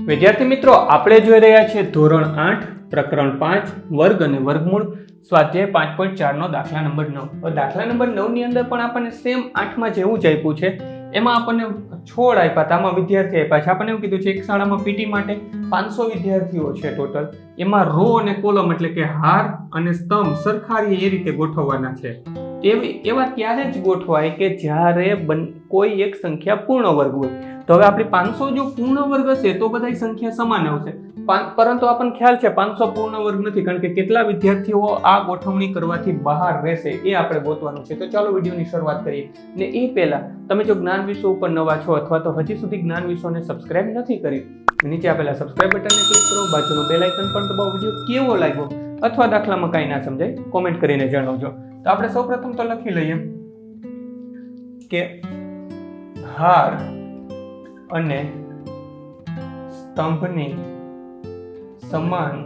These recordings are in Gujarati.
વિદ્યાર્થી મિત્રો, આપણે જોઈ રહ્યા છીએ ધોરણ આઠ, પ્રકરણ પાંચ, વર્ગ અને વર્ગમૂળ, સ્વાધ્યાય પાંચ પોઈન્ટ ચારનો દાખલા નંબર નવ. દાખલા નંબર નવની અંદર પણ આપણને સેમ આઠમાં જેવું જ આપ્યું છે. એમાં આપણને છોડ આપ્યા હતા, આમાં વિદ્યાર્થી આપ્યા છે. આપણને એવું કીધું છે, એક શાળામાં પીટી માટે પાંચસો વિદ્યાર્થીઓ છે ટોટલ એમાં રો અને કોલમ એટલે કે હાર અને સ્તંભ સરખારી એ રીતે ગોઠવવાના છે. એવી એવા ત્યારે જ ગોઠવાય કે જ્યારે બન- કોઈ એક સંખ્યા પૂર્ણ વર્ગ હોય. તો હવે આપણી પાંચસો જો પૂર્ણ વર્ગ હશે, તો બધાય સંખ્યા સમાન આવશે. પરંતુ આપણને ખ્યાલ છે, પાંચસો પૂર્ણ વર્ગ નથી, કારણ કે કેટલા વિદ્યાર્થીઓ આ ગોઠવણી કરવાથી બહાર રહેશે, એ આપણે ગોતવાનું છે. તો ચાલો વિડીયોની શરૂઆત કરીએ. ને એ પહેલા, તમે જો જ્ઞાન વિશ્વ ઉપર નવા છો, અથવા તો હજી સુધી જ્ઞાન વિશ્વને સબસ્ક્રાઇબ નથી કરી, નીચે આપેલા સબસ્ક્રાઇબ બટનને ક્લિક કરો, બાજુનું બેલ આઇકન પણ દબાવો, વીડિયો કેવો લાગ્યો, અથવા દાખલામાં કાંઈ ના સમજાય, કોમેન્ટ કરીને જણાવજો. તો આપણે સૌપ્રથમ તો લખી લઈએ કે હાર અને સ્તંભની સમાન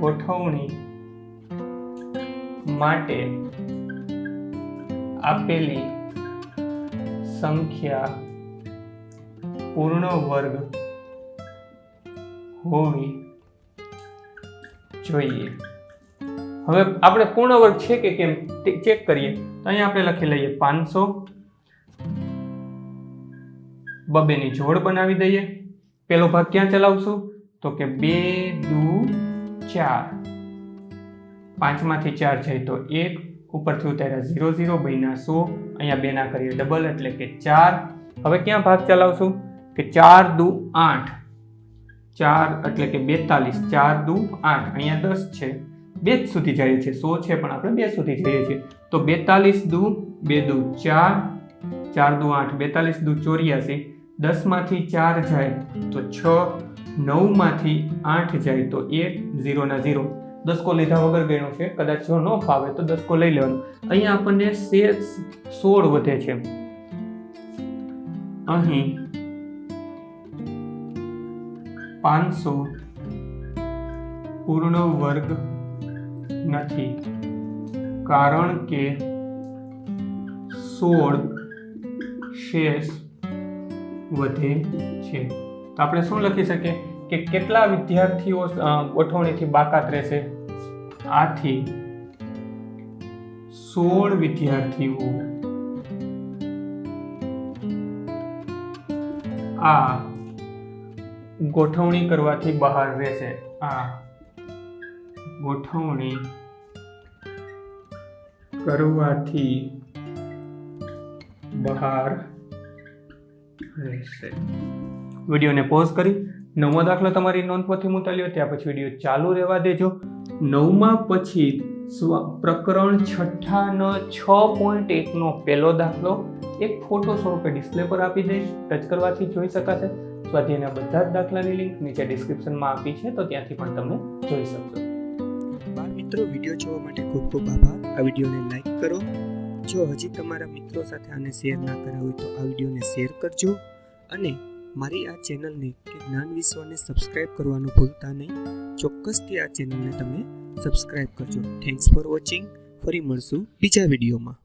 ગોઠવણી માટે આપેલી સંખ્યા પૂર્ણ વર્ગ હોવી જોઈએ. હવે આપણે પૂર્ણ વર્ગ છે કે કેમ ચેક કરીએ. તો અહીંયા આપણે લખી લઈએ પાંચસો. બબેની જોડ બનાવી દઈએ. પેલો ભાગ ક્યાં ચલાવશું? તો કે બે, દુ, ચાર. પાંચમાંથી ચાર જાય તો એક, ઉપરથી ઉતાર્યા ઝીરો ઝીરો બન્યા સો. અહીંયા બેના કરીએ ડબલ એટલે કે ચાર. હવે ક્યાં ભાગ ચલાવશું? કે ચાર, દુ, આઠ. ચાર એટલે કે બેતાલીસ. ચાર, દુ, આઠ. અહીંયા દસ છે. બે સુધી જઈએ છીએ. સો છે પણ આપણે બે સુધી જઈએ છીએ. તો બેતાલીસ દુ બે દુ ચાર ચાર દુ આઠ, બેતાલીસ દુ ચોર્યાસી, દસમાંથી ચાર જાય તો છ, નવમાંથી આઠ જાય તો એક ઝીરોના ઝીરો. દસકો લીધા વગર ગણ્યો છે. કદાચ જો ન ફાવે તો દસકો લઈ લેવાનો. અહીંયા આપણને સોળ વધે છે. અહીં પાંચસો પૂર્ણ વર્ગ નથી. કારણ કે સોળ શેષ વધે છે. તો આપણે શું લખી શકીએ? કે કેટલા વિદ્યાર્થીઓ ગોઠવણીથી બાકાત રહેશે? આથી સોળ વિદ્યાર્થીઓ આ ગોઠવણી કરવાથી બહાર રહેશે. આ ગોઠવણી કરવાથી બહાર રહેશે. વિડીયોને પોઝ કરી નવમો દાખલો તમારી નોંધપોથી મુતાલ્યો ત્યાં પછી વીડિયો ચાલુ રહેવા દેજો. નવમા પછી પ્રકરણ છઠ્ઠાનો છ પોઈન્ટ એકનો પહેલો દાખલો એક ફોટો સ્વરૂપે ડિસ્પ્લે પર આપી દઈશ. ટચ કરવાથી જોઈ શકાશે. સ્વાધ્યાયના બધા જ દાખલાની લિંક નીચે ડિસ્ક્રિપ્શનમાં આપી છે તો ત્યાંથી પણ તમે જોઈ શકશો. મિત્રો વીડિયો જોવા માટે ખૂબ ખૂબ આભાર. આ વિડીયોને લાઈક કરો. જો હજી તમારા મિત્રો સાથે આને શેર ના કર્યા હોય તો આ વિડીયોને શેર કરજો. અને મારી આ ચેનલને કે જ્ઞાન વિશ્વને સબસ્ક્રાઇબ કરવાનું ભૂલતા નહીં. ચોક્કસથી આ ચેનલને તમે સબસ્ક્રાઇબ કરજો. થેન્ક્સ ફોર વોચિંગ ફરી મળશું બીજા વિડીયોમાં